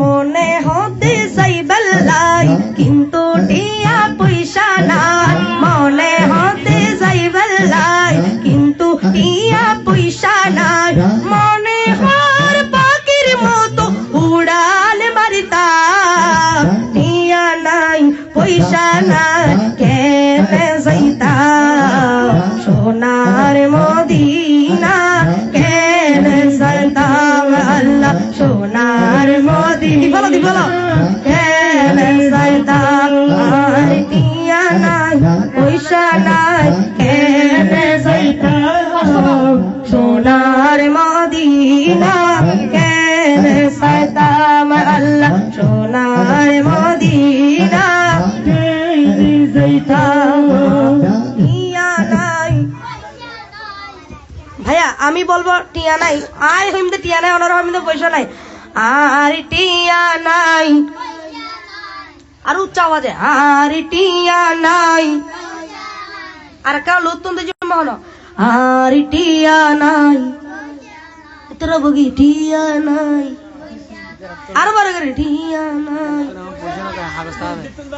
মনে হতে চাই বেল্লাই কিন্তু টিয়া পয়সা নাই। মনে হতে চাই বেল্লাই কিন্তু টিয়া পয়সা নাই। মনে হর পাখির মতো উড়াল মারিতা টিয়া নাই, পয়সা নাই কেনে যাইতা? বলো দি, বলো। যাইতাম আর টিয়া নাই সোনার মদিনা। কেনে যাইতাম আল্লাহ, সোনার মদিনা। ভাইয়া, আমি বলব টিয়া নাই। আয় হইমতে টিয়া নাই ওনার হইমতে পয়সা নাই। আর টিয়া নাই আর উচ্চ আওয়াজে আর টিয়া নাই আর কাল অত্যন্ত হলো আর টিয়া নাই তোরা বগি টিয়া নাই আর বার করে টিয়া নাই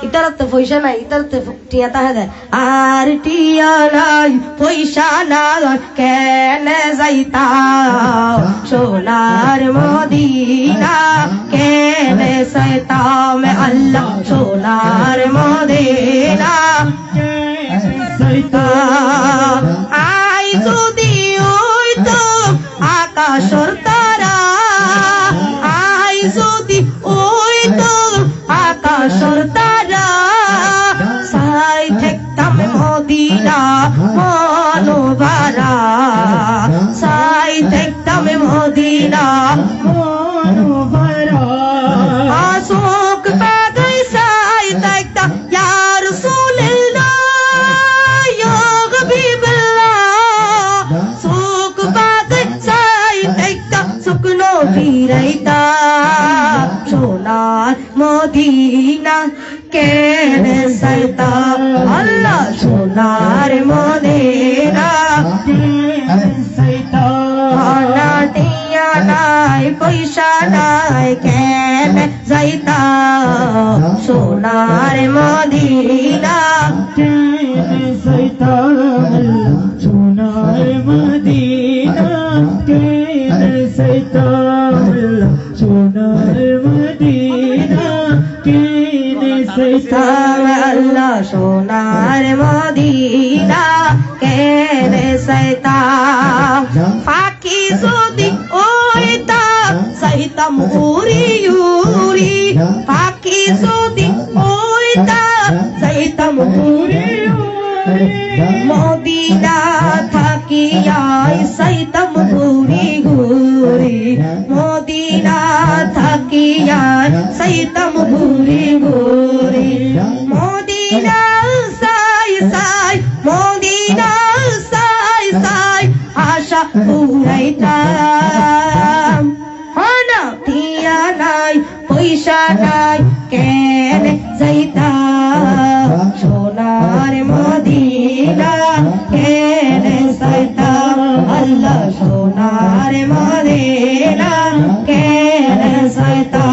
ইতারতে পয়সা নাই ইতারতে টিয়া তাহে দেয় আর টিয়া নাই পয়সা নাই কেনে যাইতা সোনার মদিনা কেনে যাইতাম আল্লাহ সোনার মদিনা আই যদি আকাশর তারা সাই থাকতাম মদিনা মনোবারা সাই থাকতাম মদিনা মনোবারা আসুক বাগাই সাই থাকতাম ইয়া রাসূলুল্লাহ ইয়া হাবিবাল্লাহ সুখ বাগাই সাই থাকতাম শুকনো ফিরাইতা সোনার মদিনা পয়সা নাই কেনে যাইতা সোনার মদিনা। সোনার মদিনা। কেনে সোনার মদিনা। কেনে যাইতা আল্লাহ সোনার মদিনা। কেনে যাইতা পাখি যদি সাইতাম উড়ি উড়ি, পাখি যদি ওইতা সাইতাম উড়ি। মদিনা থাকিয়াই সাইতাম ঘুরি ঘুরি মদিনা থাকিয়াই সাইতাম ঘুরি ঘুরি মদিনা সাই সাই, মদিনা সাই সাই, আশা উড়াইতাম পয়সা নাই কেনে যাইতাম সোনার মদিনা কেন যাইতাম আল্লাহ সোনার মদিনা কেনে যাইতাম